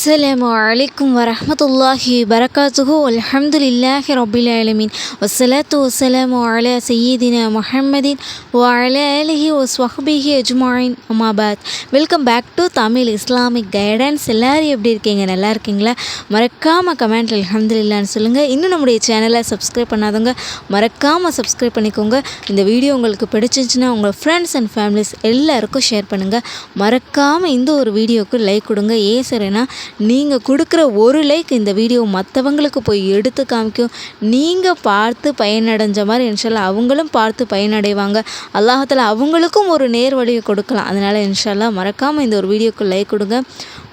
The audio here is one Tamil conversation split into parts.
அஸ்லாம் வலைக்கும் வரமத்துல்லாஹி வரகாத்துஹு. அலமதுல்லாஹி ரபில் ஆலமின். வசலாத்து வசலாம் அல சையீதின முஹம்மதின் வல அலஹி ஒஸ்வஹபிஹி அஜ்மாயின். அமாபாத் welcome back to Tamil Islamic guidance எல்லோரும் எப்படி இருக்கீங்க? நல்லா இருக்கீங்களா? மறக்காமல் கமெண்ட் அலமதுல்லான்னு சொல்லுங்கள் இன்னும் நம்முடைய சேனலை சப்ஸ்கிரைப் பண்ணாதவங்க மறக்காமல் சப்ஸ்கிரைப் பண்ணிக்கோங்க. இந்த வீடியோ உங்களுக்கு பிடிச்சிருந்துச்சுன்னா உங்கள் ஃப்ரெண்ட்ஸ் அண்ட் ஃபேமிலிஸ் எல்லாருக்கும் ஷேர் பண்ணுங்கள் மறக்காமல் இந்த ஒரு வீடியோவுக்கு லைக் கொடுங்க. ஏன் சரின்னா நீங்கள் கொடுக்குற ஒரு லைக் இந்த வீடியோ மற்றவங்களுக்கு போய் எடுத்து காமிக்கும். நீங்கள் பார்த்து பயனடைஞ்ச மாதிரி இன்ஷால்லா அவங்களும் பார்த்து பயனடைவாங்க. அல்லாஹத்தில் அவங்களுக்கும் ஒரு நேர் வழியை கொடுக்கலாம். அதனால் இன்ஷால்லா மறக்காமல் இந்த ஒரு வீடியோக்கு லைக் கொடுங்க.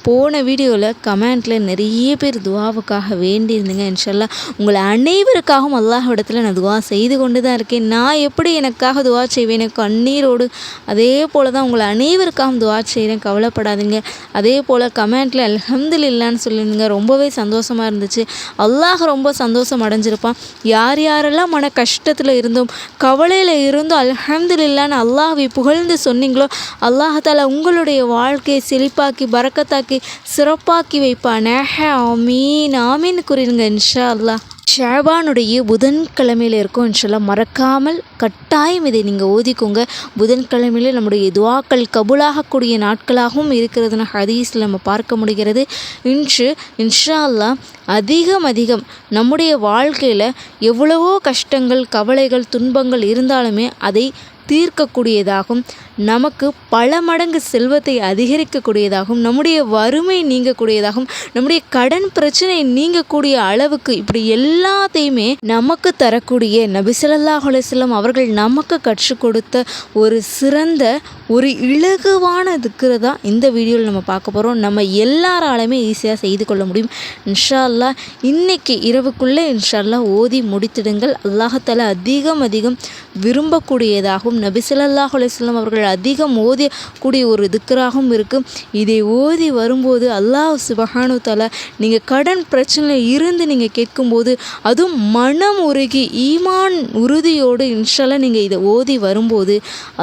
போன வீடியோவில் கமெண்ட்டில் நிறைய பேர் துவாவுக்காக வேண்டியிருந்தீங்க. இன்ஷால்லா உங்களை அனைவருக்காகவும் அல்லாஹிடத்தில் நான் துவா செய்து கொண்டு தான் இருக்கேன். நான் எப்படி எனக்காக துவா செய்வேன்? கண்ணீரோடு அதே போல் தான் உங்களை அனைவருக்காகவும் துவா செய்கிறேன் கவலைப்படாதீங்க. அதே போல் கமெண்ட்டில் இல்லைன்னு சொல்லியிருந்தீங்க. ரொம்பவே சந்தோஷமாக இருந்துச்சு. அல்லாஹ் ரொம்ப சந்தோஷம் அடைஞ்சிருப்பான். யார் யாரெல்லாம் மன கஷ்டத்தில் இருந்தோம் கவலையில் இருந்தும் அல்ஹம்தில் இல்லைன்னு அல்லாஹை புகழ்ந்து சொன்னீங்களோ அல்லாஹால உங்களுடைய வாழ்க்கையை செழிப்பாக்கி பறக்கத்தாக்கி சிறப்பாக்கி வைப்பான. ஆமீன் ஆமீன் கூறிடுங்க இன்ஷா அல்லாஹ் ஷாபானுடைய புதன்கிழமையில் இருக்கும் இன்ஷால்லா மறக்காமல் கட்டாயம் இதை நீங்கள் ஓதிக்கோங்க. புதன்கிழமையில் நம்முடைய துவாக்கள் கபுலாகக்கூடிய நாட்களாகவும் இருக்கிறதுன்னு ஹதீஸில் நம்ம பார்க்க முடிகிறது. இன்று இன்ஷா அல்லாஹ் அதிகம் அதிகம் நம்முடைய வாழ்க்கையில் எவ்வளவோ கஷ்டங்கள் கவலைகள் துன்பங்கள் இருந்தாலுமே அதை தீர்க்கக்கூடியதாகும். நமக்கு பல மடங்கு செல்வத்தை அதிகரிக்கக்கூடியதாகும். நம்முடைய வறுமை நீங்கக்கூடியதாகும். நம்முடைய கடன் பிரச்சனை நீங்கக்கூடிய அளவுக்கு இப்படி எல்லாத்தையுமே நமக்கு தரக்கூடிய நபிசல்லா அலுவலம் அவர்கள் நமக்கு கற்றுக் கொடுத்த ஒரு சிறந்த ஒரு இலகுவான திக்ரு தான் இந்த வீடியோவில் நம்ம பார்க்க போகிறோம் நம்ம எல்லாராலுமே ஈஸியாக செய்து கொள்ள முடியும். இன்ஷா அல்லா இன்னைக்கு இரவுக்குள்ளே இன்ஷா அல்லா ஓதி முடித்திடுங்கள். அல்லாஹால அதிகம் அதிகம் விரும்பக்கூடியதாகவும் நபிசல்லாஹ் அலுவலம் அவர்கள் அதிகம் ஓதியக்கூடிய ஒரு திக்கராகவும் இருக்குது இதை ஓதி வரும்போது அல்லாஹ் சுபஹானு தலா நீங்கள் கடன் பிரச்சனையில் இருந்து நீங்கள் கேட்கும்போது அதுவும் மனம் உருகி ஈமான் உறுதியோடு இன்ஷால்லா நீங்கள் இதை ஓதி வரும்போது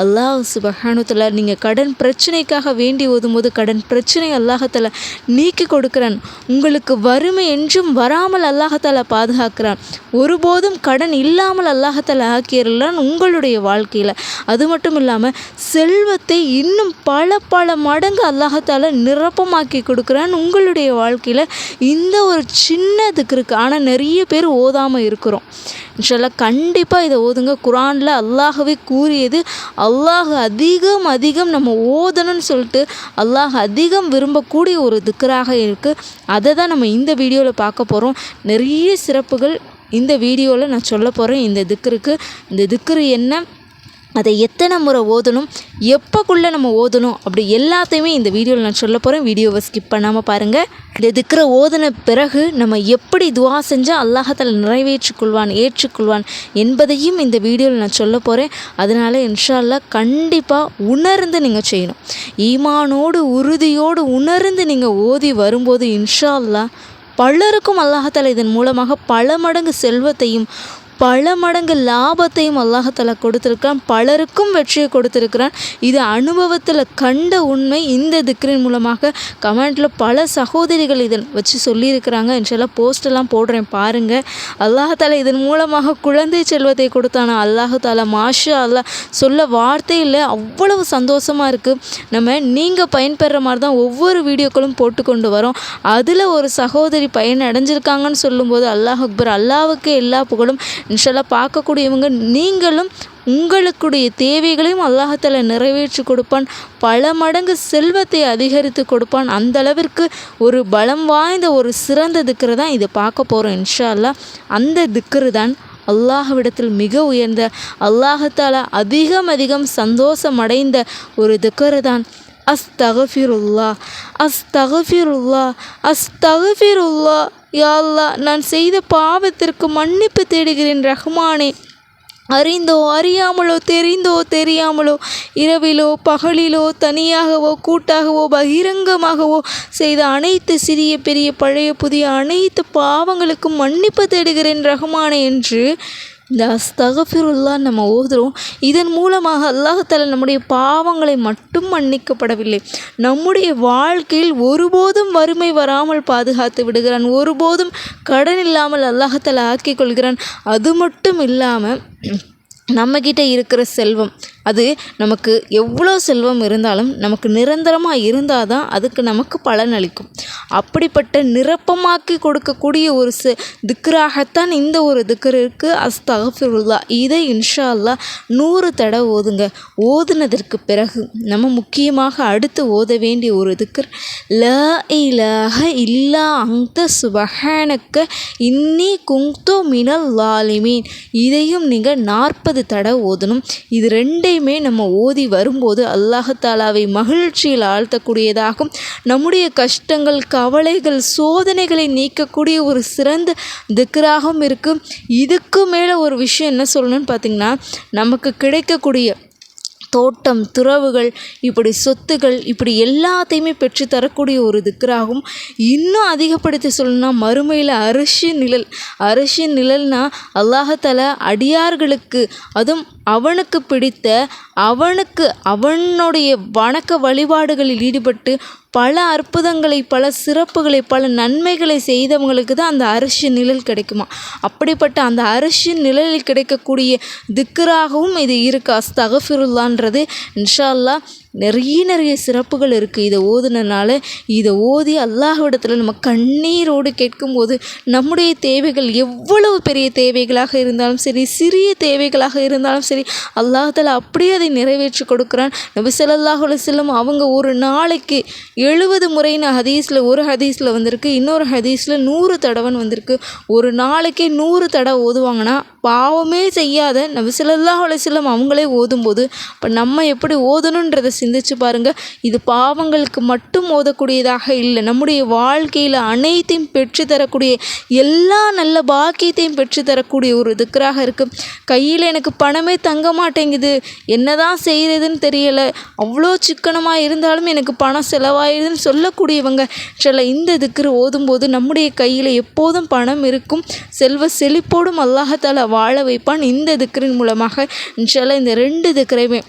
அல்லாஹ் சுபஹானு தலா நீங்கள் கடன் பிரச்சனைக்காக வேண்டி ஓதும்போது கடன் பிரச்சனை அல்லாஹால நீக்கி கொடுக்குறான். உங்களுக்கு வறுமை என்றும் வராமல் அல்லாஹால பாதுகாக்கிறான். ஒருபோதும் கடன் இல்லாமல் அல்லாஹத்தால் ஆக்கியறலான் உங்களுடைய வாழ்க்கையில் அது மட்டும் இல்லாமல் செல்வத்தை இன்னும் பல பல மடங்கு அல்லாஹத்தால் நிரப்பமாக்கி கொடுக்குறான். உங்களுடைய வாழ்க்கையில் இந்த ஒரு சின்னதுக்கு இருக்குது ஆனால் நிறைய பேர் ஓதாமல் இருக்கிறோம். இன்ஷல்லா கண்டிப்பாக இதை ஓதுங்க. குரானில் அல்லாஹவே கூறியது அல்லாஹ் அதிகம் அதிகம் நம்ம ஓதணும்னு சொல்லிட்டு அல்லாஹ் அதிகம் விரும்பக்கூடிய ஒரு திக்கராக இருக்குது அதை தான் நம்ம இந்த வீடியோவில் பார்க்க போகிறோம் நிறைய சிறப்புகள் இந்த வீடியோவில் நான் சொல்ல போகிறேன் இந்த திக்கருக்கு இந்த திக்கரு என்ன? அதை எத்தனை முறை ஓதணும்? எப்போக்குள்ளே நம்ம ஓதணும்? அப்படி எல்லாத்தையுமே இந்த வீடியோவில் நான் சொல்ல போகிறேன் வீடியோவை ஸ்கிப் பண்ணாமல் பாருங்கள் இந்த திக்கிற ஓதின பிறகு நம்ம எப்படி துவா செஞ்சால் அல்லாஹத்தில் நிறைவேற்றிக்கொள்வான் ஏற்றுக்கொள்வான் என்பதையும் இந்த வீடியோவில் நான் சொல்ல போகிறேன் அதனால் இன்ஷால்லா கண்டிப்பாக உணர்ந்து நீங்கள் செய்யணும். ஈமானோடு உறுதியோடு உணர்ந்து நீங்கள் ஓதி வரும்போது இன்ஷா அல்லா பலருக்கும் அல்லாஹால இதன் மூலமாக பல மடங்கு செல்வத்தையும் பல மடங்கு லாபத்தையும் அல்லாஹால கொடுத்துருக்கிறான். பலருக்கும் வெற்றியை கொடுத்துருக்கிறான். இது அனுபவத்தில் கண்ட உண்மை. இந்த திக்ரின் மூலமாக கமெண்ட்டில் பல சகோதரிகள் இதன் வச்சு சொல்லியிருக்கிறாங்க. இன்ஷெல்லாம் போஸ்டெல்லாம் போடுறேன் பாருங்கள் அல்லாஹால இதன் மூலமாக குழந்தை செல்வத்தை கொடுத்தானா? அல்லாஹால மாஷா அல்லா சொல்ல வார்த்தை இல்லை. அவ்வளவு சந்தோஷமாக இருக்குது நம்ம நீங்கள் பயன்பெற மாதிரி தான் ஒவ்வொரு வீடியோக்களும் போட்டு கொண்டு வரோம். அதில் ஒரு சகோதரி பயன் அடைஞ்சிருக்காங்கன்னு சொல்லும்போது அல்லாஹ் அக்பர் அல்லாவுக்கு எல்லா புகழும் இன்ஷால்லா பார்க்கக்கூடியவங்க நீங்களும் உங்களுக்குடைய தேவைகளையும் அல்லாஹால நிறைவேற்றி கொடுப்பான். பல மடங்கு செல்வத்தை அதிகரித்து கொடுப்பான். அந்த அளவிற்கு ஒரு பலம் வாய்ந்த ஒரு சிறந்த திக்கரை தான் இதை பார்க்க போகிறோம் இன்ஷா அல்லா அந்த திக்கரு தான் அல்லாஹ்விடத்தில் மிக உயர்ந்த அல்லாஹத்தால் அதிகம் அதிகம் சந்தோஷம் அடைந்த ஒரு திக்கரு தான். அஸ்தகஃபிருல்லா அஸ்தகஃபிருல்லா அஸ்தகஃபிருல்லா. யாழ்லா நான் செய்த பாவத்திற்கு மன்னிப்பு தேடுகிறேன் ரஹ்மானே. அறிந்தோ அறியாமலோ தெரிந்தோ தெரியாமலோ இரவிலோ பகலிலோ தனியாகவோ கூட்டாகவோ பகிரங்கமாகவோ செய்த அனைத்து சிறிய பெரிய பழைய புதிய அனைத்து பாவங்களுக்கும் மன்னிப்பு தேடுகிறேன் ரஹ்மானே என்று இந்த அஸ்தகஃபிருல்லா நம்ம ஓதுறோம். இதன் மூலமாக அல்லாஹால நம்முடைய பாவங்களை மட்டும் மன்னிக்கப்படவில்லை. நம்முடைய வாழ்க்கையில் ஒருபோதும் வறுமை வராமல் பாதுகாத்து விடுகிறான். ஒருபோதும் கடன் இல்லாமல் அல்லாஹால ஆக்கிக் கொள்கிறான். அது மட்டும் இல்லாமல் நம்மக்கிட்ட இருக்கிற செல்வம் அது நமக்கு எவ்வளோ செல்வம் இருந்தாலும் நமக்கு நிரந்தரமாக இருந்தால் தான் அதுக்கு நமக்கு பலன் அளிக்கும். அப்படிப்பட்ட நிரப்பமாக்கி கொடுக்கக்கூடிய ஒரு சு திக்ராகத்தான் இந்த ஒரு திக்ரு இருக்குது அஸ்தகஃபிருல்லா. இதை இன்ஷா அல்லா நூறு தடவை ஓதுங்க. ஓதுனதற்கு பிறகு நம்ம முக்கியமாக அடுத்து ஓத வேண்டிய ஒரு திக்ர் ல இலஹ இல்லா அந்த சுபஹானக்க இன்னி குங்தோ மினல் லாலிமீன். இதையும் நீங்கள் நாற்பது தடவை ஓதணும். இது ரெண்டு எதையுமே நம்ம ஓதி வரும்போது அல்லாஹாலாவை மகிழ்ச்சியில் ஆழ்த்தக்கூடியதாகும். நம்முடைய கஷ்டங்கள் கவலைகள் சோதனைகளை நீக்கக்கூடிய ஒரு சிறந்த திக்கராகவும் இருக்குது இதுக்கு மேலே ஒரு விஷயம் என்ன சொல்லணும்னு பார்த்திங்கன்னா நமக்கு கிடைக்கக்கூடிய தோட்டம் துறவுகள் இப்படி சொத்துகள் இப்படி எல்லாத்தையுமே பெற்று தரக்கூடிய ஒரு திக்கராகும் இன்னும் அதிகப்படுத்தி சொல்லணும்னா மறுமையில் அரிசி நிழல் அரிசி நிழல்னா அல்லாஹால அடியார்களுக்கு அதுவும் அவனுக்கு பிடித்த அவனுக்கு அவனுடைய வணக்க வழிபாடுகளில் ஈடுபட்டு பல அற்புதங்களை பல சிறப்புகளை பல நன்மைகளை செய்தவங்களுக்கு தான் அந்த அரிசி நிழல் கிடைக்குமா? அப்படிப்பட்ட அந்த அரிசி நிழலில் கிடைக்கக்கூடிய திக்கராகவும் இது இருக்குது அஸ்தகஃபிருல்லான்றது இன்ஷா அல்லா நிறைய நிறைய சிறப்புகள் இருக்குது இதை ஓதுனனால இதை ஓதி அல்லாஹ்விடத்தில் நம்ம கண்ணீரோடு கேட்கும்போது நம்முடைய தேவைகள் எவ்வளவு பெரிய தேவைகளாக இருந்தாலும் சரி சிறிய தேவைகளாக இருந்தாலும் சரி சரி அல்லாஹால அப்படியே அதை நிறைவேற்றி கொடுக்குறான். நபி ஸல்லல்லாஹு அலைஹி அவங்க ஒரு நாளைக்கு எழுபது முறைன்னு ஹதீஸில் ஒரு ஹதீஸில் வந்திருக்கு இன்னொரு ஹதீஸில் நூறு தடவைன்னு வந்திருக்கு. ஒரு நாளைக்கே நூறு தடவை ஓதுவாங்கன்னா பாவமே செய்யாத நபி ஸல்லல்லாஹு அலைஹி அவங்களே ஓதும்போது இப்போ நம்ம எப்படி ஓதணுன்றதை சிந்திச்சு பாருங்கள் இது பாவங்களுக்கு மட்டும் ஓதக்கூடியதாக இல்லை நம்முடைய வாழ்க்கையில் அனைத்தையும் பெற்று தரக்கூடிய எல்லா நல்ல பாக்கியத்தையும் பெற்று தரக்கூடிய ஒரு திக்கராக இருக்குது கையில் எனக்கு பணமே தங்க மாட்டேங்குது என்ன தான் செய்கிறதுன்னு தெரியலை. அவ்வளோ சிக்கனமாக இருந்தாலும் எனக்கு பணம் செலவாயிடுதுன்னு சொல்லக்கூடியவங்க. சில இந்த திக்கர் ஓதும்போது நம்முடைய கையில் எப்போதும் பணம் இருக்கும். செல்வ செழிப்போடும் அல்லாஹால வாழ வைப்பான் இந்த திக்கரின் மூலமாக. இன்ஷால்லா இந்த ரெண்டு திக்கரையுமே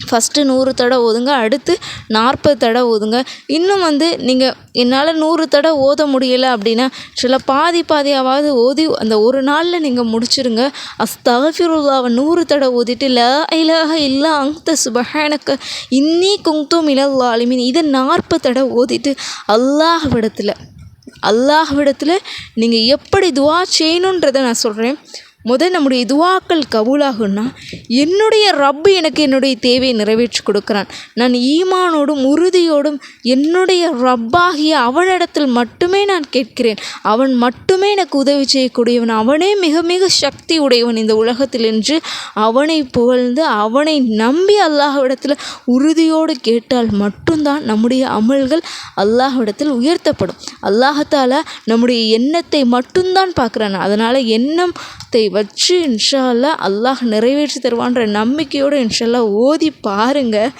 ஃபஸ்ட்டு நூறு தடவை ஓதுங்க அடுத்து நாற்பது தடவை ஓதுங்க இன்னும் வந்து நீங்கள் என்னால் நூறு தடவை ஓத முடியலை அப்படின்னா சில பாதி பாதியாவது ஓதி அந்த ஒரு நாளில் நீங்கள் முடிச்சிருங்க. அஸ்தகஃபிருல்லாவை நூறு தடவை ஓதிட்டு ல இலாக இல்லா அங்த சுபஹானக்க இன்னி குங்தும் இலல் இதை நாற்பது தடவை ஓதிட்டு அல்லாஹ்விடத்தில் அல்லாஹ்விடத்தில் நீங்கள் எப்படி துவா செய்யணுன்றதை நான் சொல்கிறேன் முதல் நம்முடைய துவாக்கள் கபூலாகும்னா என்னுடைய ரப்பு எனக்கு என்னுடைய தேவையை நிறைவேற்றி கொடுக்குறான். நான் ஈமானோடும் உறுதியோடும் என்னுடைய ரப்பாகிய அவனிடத்தில் மட்டுமே நான் கேட்கிறேன். அவன் மட்டுமே எனக்கு உதவி செய்யக்கூடியவன். அவனே மிக மிக சக்தி உடையவன் இந்த உலகத்தில் என்று அவனை புகழ்ந்து அவனை நம்பி அல்லாஹ்விடத்தில் உறுதியோடு கேட்டால் மட்டும்தான் நம்முடைய அமல்கள் அல்லாஹ்விடத்தில் உயர்த்தப்படும். அல்லாஹத்தால் நம்முடைய எண்ணத்தை மட்டும்தான் பார்க்குறான். அதனால் எண்ணத்தை வச்சு இன்ஷால்லா அல்லாஹ் நிறைவேற்றி தருவான்ற நம்பிக்கையோடு இன்ஷால்லா ஓதி பாருங்கள்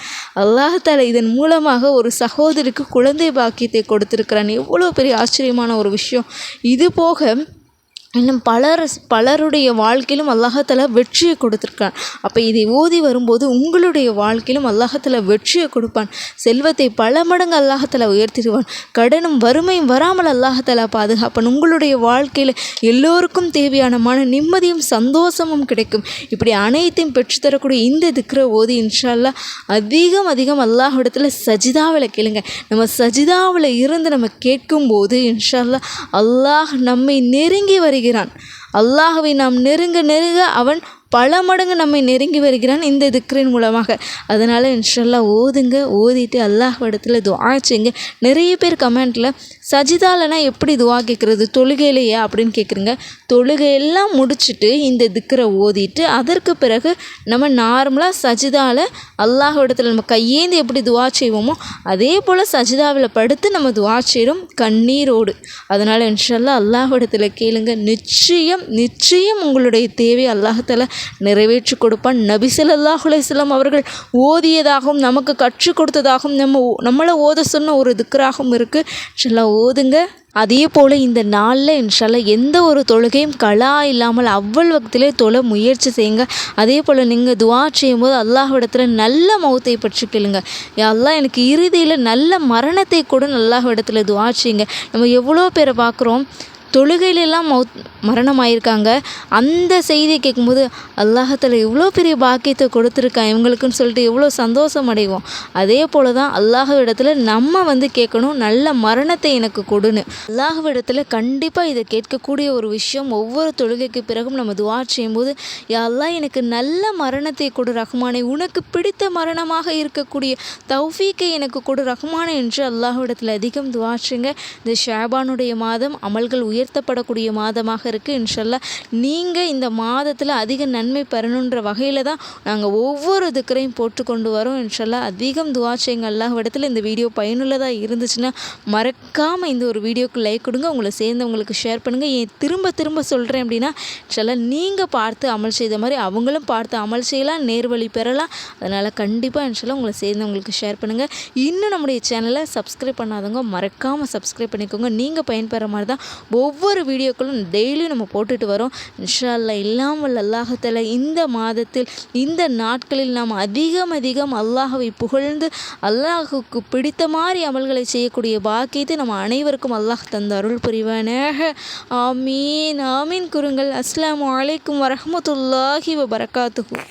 அல்லாஹால இதன் மூலமாக ஒரு சகோதரிக்கு குழந்தை பாக்கியத்தை கொடுத்துருக்கிறான். எவ்வளோ பெரிய ஆச்சரியமான ஒரு விஷயம். இது போக இன்னும் பலர் பலருடைய வாழ்க்கையிலும் அல்லாஹால வெற்றியை கொடுத்துருக்கான். அப்போ இதை ஓதி வரும்போது உங்களுடைய வாழ்க்கையிலும் அல்லாஹால வெற்றியை கொடுப்பான். செல்வத்தை பல மடங்கு அல்லாஹால உயர்த்திடுவான். கடனும் வறுமையும் வராமல் அல்லாஹால பாதுகாப்பான். உங்களுடைய வாழ்க்கையில் எல்லோருக்கும் தேவையான மன நிம்மதியும் சந்தோஷமும் கிடைக்கும். இப்படி அனைத்தையும் பெற்றுத்தரக்கூடிய இந்த திக்ர ஓதி இன்ஷால்லா அதிகம் அதிகம் அல்லாஹிடத்தில் சஜிதாவில் கேளுங்க. நம்ம சஜிதாவில் இருந்து நம்ம கேட்கும்போது இன்ஷால்லா அல்லாஹ் நம்மை நெருங்கி வருகிறான் அல்லாஹுவை நாம் நெருங்க நெருங்க அவன் பல மடங்கு நம்மை நெருங்கி வருகிறான் இந்த திக்ரின் மூலமாக. அதனால் இன்ஷல்லா ஓதுங்க ஓதிட்டு அல்லாஹ் இடத்துல துவா செய்யுங்க. நிறைய பேர் கமெண்ட்டில் சஜிதாலனா எப்படி துவா கேட்குறது தொழுகையிலையா அப்படின்னு கேட்குறீங்க தொழுகையெல்லாம் முடிச்சுட்டு இந்த திக்கரை ஓதிட்டு அதற்கு பிறகு நம்ம நார்மலாக சஜிதாவில் அல்லாஹ் இடத்துல நம்ம கையேந்தி எப்படி துவா செய்வோமோ அதே போல் சஜிதாவில் படுத்து நம்ம துவா செய்கிறோம் கண்ணீரோடு. அதனால் இன்ஷல்லா அல்லாஹ் இடத்துல கேளுங்க. நிச்சயம் நிச்சயம் உங்களுடைய தேவை அல்லாஹத்தில் நிறைவேற்றி கொடுப்பான். நபி ஸல்லல்லாஹு அலைஹி அவர்கள் ஓதியதாகவும் நமக்கு கற்றுக் கொடுத்ததாகவும் நம்ம நம்மளை ஓத சொன்ன ஒரு திக்கராகவும் இருக்குது நல்லா ஓதுங்க. அதே போல் இந்த நாளில் இன்ஷால்லா எந்த ஒரு தொழுகையும் கலா இல்லாமல் அவ்வள் வகத்திலே தொழ முயற்சி செய்யுங்க. அதே போல் நீங்கள் துவா செய்யும்போது அல்லாஹ்விடத்தில் நல்ல மௌத்தை பற்றி கேளுங்க. எல்லாம் எனக்கு இறுதியில் நல்ல மரணத்தை கூட அல்லாஹ்விடத்தில் துவா செய்யுங்க. நம்ம எவ்வளோ பேரை பார்க்குறோம்? தொழுகையிலெல்லாம் மௌத் மரணம் ஆயிருக்காங்க அந்த செய்தியை கேட்கும்போது அல்லாஹத்தில் இவ்வளோ பெரிய பாக்கியத்தை கொடுத்துருக்கான் இவங்களுக்குன்னு சொல்லிட்டு எவ்வளோ சந்தோஷம் அடைவோம். அதே போல் தான் அல்லாஹ்விடத்தில் நம்ம வந்து கேட்கணும் நல்ல மரணத்தை எனக்கு கொடுன்னு. அல்லாஹ்விடத்தில் கண்டிப்பாக இதை கேட்கக்கூடிய ஒரு விஷயம் ஒவ்வொரு தொழுகைக்கு பிறகும் நம்ம துவா செய்யும்போது யா அல்லாஹ் எனக்கு நல்ல மரணத்தை கொடு ரஹ்மானே உனக்கு பிடித்த மரணமாக இருக்கக்கூடிய தௌஃபீக்கை எனக்கு கொடு ரஹ்மானே என்று அல்லாஹ்விடத்தில் அதிகம் துவா செய்யுங்க. இந்த ஷாபானுடைய மாதம் அமல்கள் உயர்த்தப்படக்கூடிய மாதமாக இருக்குது இன்ஷல்லா நீங்கள் இந்த மாதத்தில் அதிக நன்மை பெறணுன்ற வகையில் தான் நாங்கள் ஒவ்வொரு இதுக்கரையும் போட்டு கொண்டு வரோம். இன்ஷல்லா அதிகம் துவா இடத்துல இந்த வீடியோ பயனுள்ளதாக இருந்துச்சுன்னா மறக்காமல் இந்த ஒரு வீடியோக்கு லைக் கொடுங்க. உங்களை சேர்ந்தவங்களுக்கு ஷேர் பண்ணுங்கள் ஏன் திரும்ப திரும்ப சொல்கிறேன் அப்படின்னா இன்ஷல்லா நீங்கள் பார்த்து அமல் செய்த மாதிரி அவங்களும் பார்த்து அமல் செய்யலாம். நேர்வழி பெறலாம். அதனால் கண்டிப்பாக இன்ஷல்லா உங்களை சேர்ந்தவங்களுக்கு ஷேர் பண்ணுங்கள் இன்னும் நம்முடைய சேனலை சப்ஸ்கிரைப் பண்ணாதவங்க மறக்காமல் சப்ஸ்கிரைப் பண்ணிக்கோங்க. நீங்கள் பயன்பெற மாதிரி தான் ஒவ்வொரு ஒவ்வொரு வீடியோக்களும் டெய்லியும் நம்ம போட்டுட்டு வரோம். இன்ஷா அல்லாஹ் இல்லாமல் அல்லாஹத்தில் இந்த மாதத்தில் இந்த நாட்களில் நாம் அதிகம் அதிகம் அல்லாஹவை புகழ்ந்து அல்லாஹுக்கு பிடித்த மாதிரி அமல்களை செய்யக்கூடிய பாக்கியத்தை நம்ம அனைவருக்கும் அல்லாஹ் தந்த அருள் புரிவானாக. ஆமீன் ஆமீன் குருங்கள் அஸ்லாம் அலைக்கும் வரமத்துல்லாஹி வபரகாத்துஹு.